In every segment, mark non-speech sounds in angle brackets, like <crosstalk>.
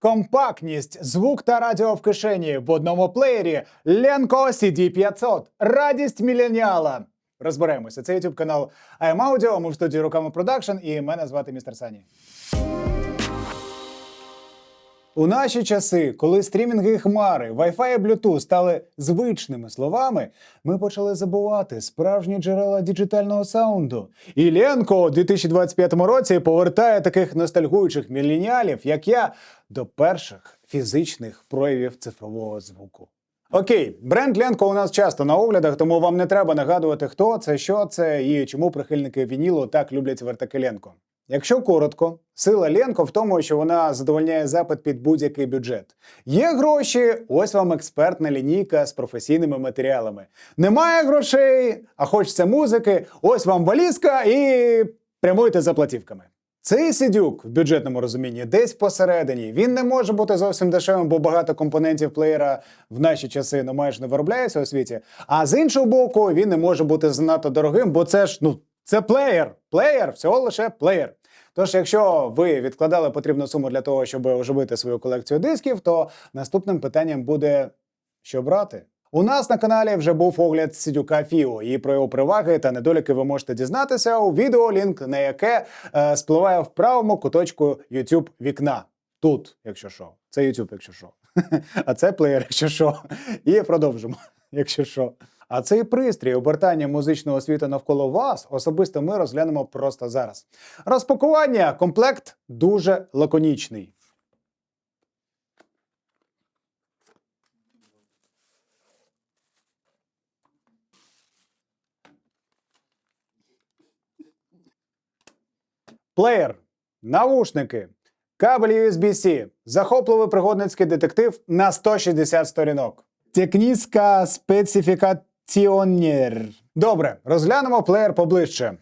Компактність, звук та радіо в кишені в одному плеєрі. Ленко CD500. Радість міленіала. Розберемося. Це YouTube канал I'm Audio, Ми в студії руками продакшн, і мене звати містер Сані. У наші часи, коли стрімінги хмари, Wi-Fi і Bluetooth стали звичними словами, ми почали забувати справжні джерела діджитального саунду. І Ленко у 2025 році повертає таких ностальгуючих міленіалів, як я, до перших фізичних проявів цифрового звуку. Окей, бренд Ленко у нас часто на оглядах, тому вам не треба нагадувати, хто це, що це і чому прихильники вінілу так люблять вертаки Ленко. Якщо коротко, сила Ленко в тому, що вона задовольняє запит під будь-який бюджет. Є гроші, ось вам експертна лінійка з професійними матеріалами. Немає грошей, а хочеться музики, ось вам валізка і прямуйте за платівками. Цей сидюк в бюджетному розумінні десь посередині. Він не може бути зовсім дешевим, бо багато компонентів плеєра в наші часи ну, майже не виробляється у світі. А з іншого боку, він не може бути занадто дорогим, бо це ж ну це плеєр. Плеєр, всього лише плеєр. Тож, якщо ви відкладали потрібну суму для того, щоб оживити свою колекцію дисків, то наступним питанням буде що брати. У нас на каналі вже був огляд Сідюка Фіо, і про його переваги та недоліки ви можете дізнатися у відео, лінк на яке е, спливає в правому куточку YouTube вікна. Тут, якщо що, це YouTube, якщо що. <laughs> А це плеєр, якщо що. І продовжимо, <laughs> якщо що. А цей пристрій обертання музичного світу навколо вас особисто ми розглянемо просто зараз. Розпакування комплект дуже лаконічний. Плеєр, навушники, кабель USB-C, захопливий пригодницький детектив на 160 сторінок. Технічна специфікаціонер. Добре, розглянемо плеєр поближче.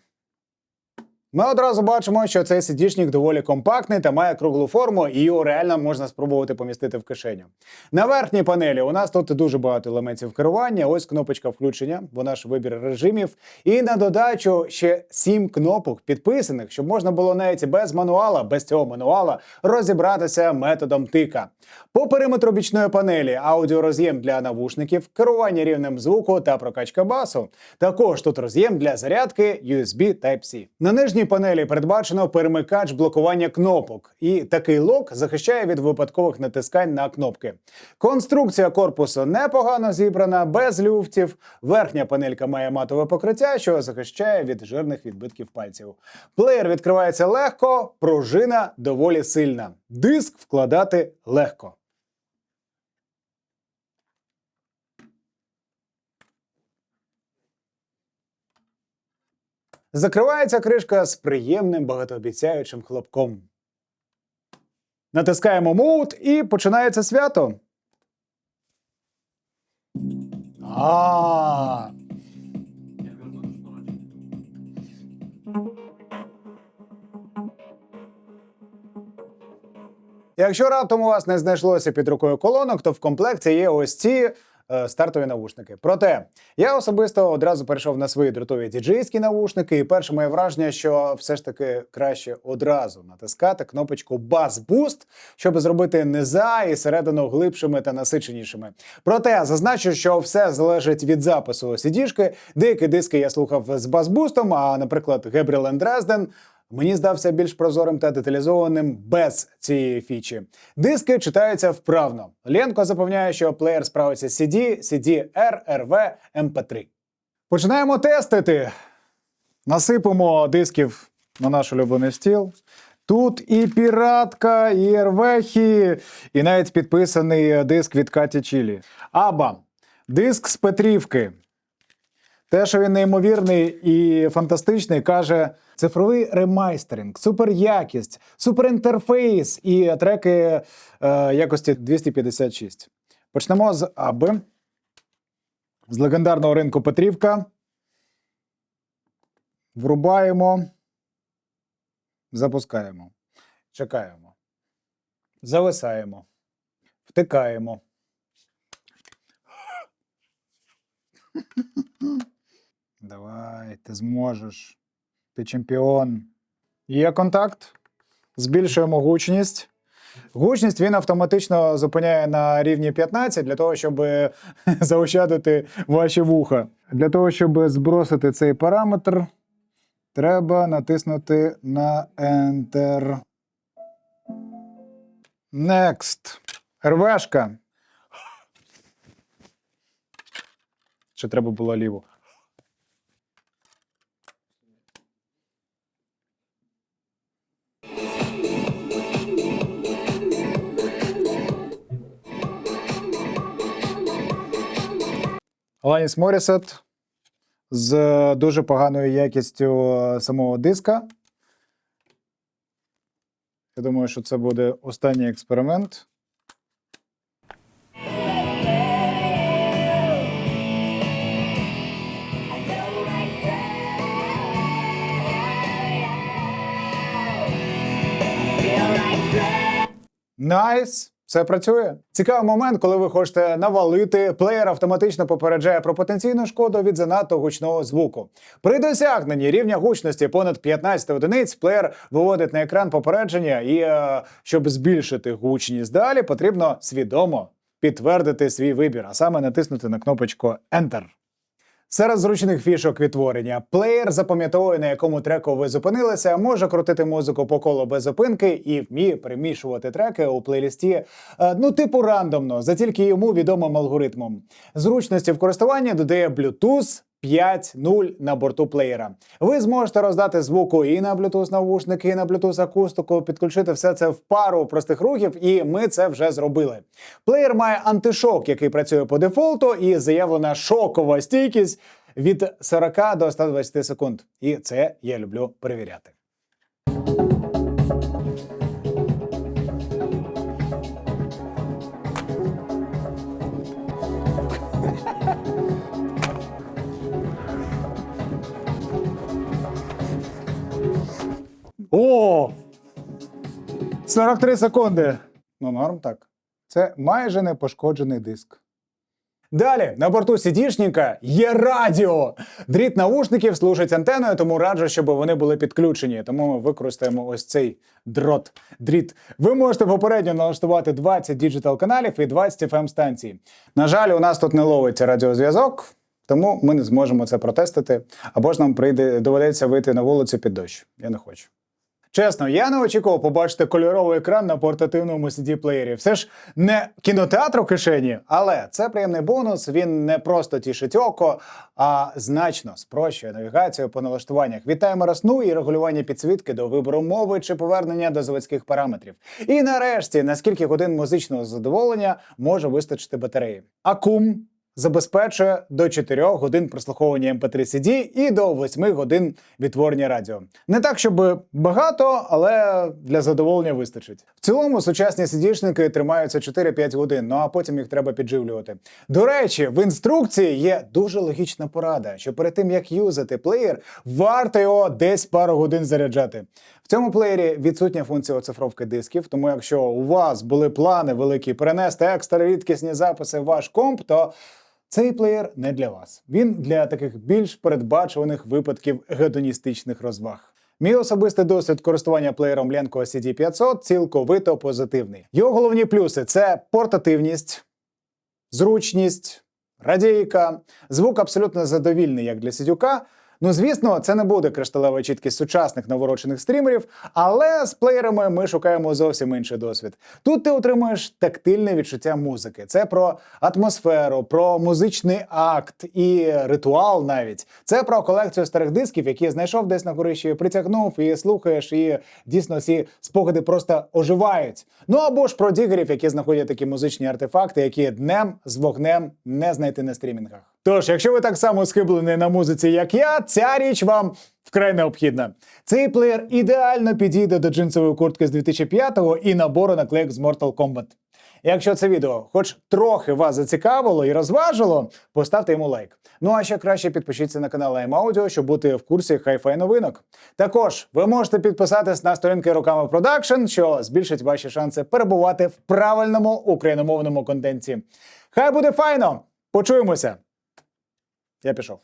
Ми одразу бачимо, що цей сидішник доволі компактний та має круглу форму, і його реально можна спробувати помістити в кишеню. На верхній панелі у нас тут дуже багато елементів керування. Ось кнопочка включення, вона ж вибір режимів. І на додачу ще сім кнопок підписаних, щоб можна було навіть без мануала, без цього мануала розібратися методом тика. По периметру бічної панелі аудіороз'єм для навушників, керування рівнем звуку та прокачка басу. Також тут роз'єм для зарядки USB Type-C. На нижній панелі передбачено перемикач блокування кнопок, і такий лок захищає від випадкових натискань на кнопки. Конструкція корпусу непогано зібрана, без люфтів. Верхня панелька має матове покриття, що захищає від жирних відбитків пальців. Плеєр відкривається легко, пружина доволі сильна. Диск вкладати легко. Закривається кришка з приємним багатообіцяючим хлопком. Натискаємо Mode і починається свято. А. Якщо раптом у вас не знайшлося під рукою колонок, то в комплекті є ось ці стартові навушники. Проте я особисто одразу перейшов на свої дротові діджейські навушники, і перше моє враження, що все ж таки краще одразу натискати кнопочку Bass Boost, щоб зробити низа і середину глибшими та насиченішими. Проте зазначу, що все залежить від запису CD-шки. Деякі диски я слухав з бас-бустом, а, наприклад, Гебріел Дрезден Мені здався більш прозорим та деталізованим без цієї фічі. Диски читаються вправно. Ленко запевняє, що плеєр справиться з CD, CD-R, RV, MP3. Починаємо тестити. Насипемо дисків на наш улюблений стіл. Тут і піратка, і РВХи, і навіть підписаний диск від Каті Чілі. Аба. Диск з Петрівки. Те, що він неймовірний і фантастичний, каже цифровий ремайстеринг, суперякість, суперінтерфейс і треки е, якості 256. Почнемо з Аби. З легендарного ринку Петрівка. Врубаємо. Запускаємо. Чекаємо. Зависаємо. Втикаємо. Давай, ти зможеш. Ти чемпіон. Є контакт. Збільшуємо гучність. Гучність він автоматично зупиняє на рівні 15 для того, щоб <laughs> заощадити ваші вуха. Для того, щоб збросити цей параметр, треба натиснути на Enter. Next. РВшка. Ще треба було ліву. Аланіс Морісет з дуже поганою якістю самого диска. Я думаю, що це буде останній експеримент. Найс! Все працює. Цікавий момент, коли ви хочете навалити, плеєр автоматично попереджає про потенційну шкоду від занадто гучного звуку. При досягненні рівня гучності понад 15 одиниць, плеєр виводить на екран попередження, і е, щоб збільшити гучність далі, потрібно свідомо підтвердити свій вибір, а саме натиснути на кнопочку Enter. Серед зручних фішок відтворення плеєр запам'ятовує, на якому треку ви зупинилися, може крутити музику по колу без зупинки і вміє перемішувати треки у плейлісті, е, ну типу рандомно, за тільки йому відомим алгоритмом. Зручності в користуванні додає Bluetooth 5.0 на борту плеєра. Ви зможете роздати звуку і на Bluetooth навушники, і на Bluetooth акустику, підключити все це в пару простих рухів, і ми це вже зробили. Плеєр має антишок, який працює по дефолту, і заявлена шокова стійкість від 40 до 120 секунд. І це я люблю перевіряти. О! 43 секунди. Ну, норм так. Це майже не пошкоджений диск. Далі на борту сідішника є радіо. Дріт наушників служить антеною, тому раджу, щоб вони були підключені. Тому ми використаємо ось цей дрот. Дріт. Ви можете попередньо налаштувати 20 діджитал каналів і 20 FM станцій. На жаль, у нас тут не ловиться радіозв'язок, тому ми не зможемо це протестити. Або ж нам прийде доведеться вийти на вулицю під дощ. Я не хочу. Чесно, я не очікував побачити кольоровий екран на портативному CD-плеєрі. Все ж не кінотеатр у кишені, але це приємний бонус. Він не просто тішить око, а значно спрощує навігацію по налаштуваннях від таймера сну і регулювання підсвітки до вибору мови чи повернення до заводських параметрів. І нарешті, на скільки годин музичного задоволення може вистачити батареї. Акум забезпечує до 4 годин прослуховування MP3 CD і до 8 годин відтворення радіо. Не так, щоб багато, але для задоволення вистачить. В цілому сучасні CD-шники тримаються 4-5 годин, ну а потім їх треба підживлювати. До речі, в інструкції є дуже логічна порада, що перед тим як юзати плеєр, варто його десь пару годин заряджати. В цьому плеєрі відсутня функція оцифровки дисків, тому якщо у вас були плани великі перенести екстра рідкісні записи в ваш комп, то цей плеєр не для вас. Він для таких більш передбачуваних випадків гедоністичних розваг. Мій особистий досвід користування плеєром Lenko CD500 цілковито позитивний. Його головні плюси це портативність, зручність, радійка, звук абсолютно задовільний як для сидюка. Ну, звісно, це не буде кришталева чіткість сучасних наворочених стрімерів, але з плеєрами ми шукаємо зовсім інший досвід. Тут ти отримуєш тактильне відчуття музики. Це про атмосферу, про музичний акт і ритуал навіть. Це про колекцію старих дисків, які знайшов десь на горищі, притягнув і слухаєш, і дійсно ці спогади просто оживають. Ну або ж про дігерів, які знаходять такі музичні артефакти, які днем з вогнем не знайти на стрімінгах. Тож, якщо ви так само схиблений на музиці, як я, ця річ вам вкрай необхідна. Цей плеєр ідеально підійде до джинсової куртки з 2005-го і набору наклеїк з Mortal Kombat. Якщо це відео хоч трохи вас зацікавило і розважило, поставте йому лайк. Ну а ще краще підпишіться на канал iMaudio, щоб бути в курсі хай-фай новинок. Також ви можете підписатись на сторінки руками продакшн, що збільшить ваші шанси перебувати в правильному україномовному контенті. Хай буде файно! Почуємося! Я пішов.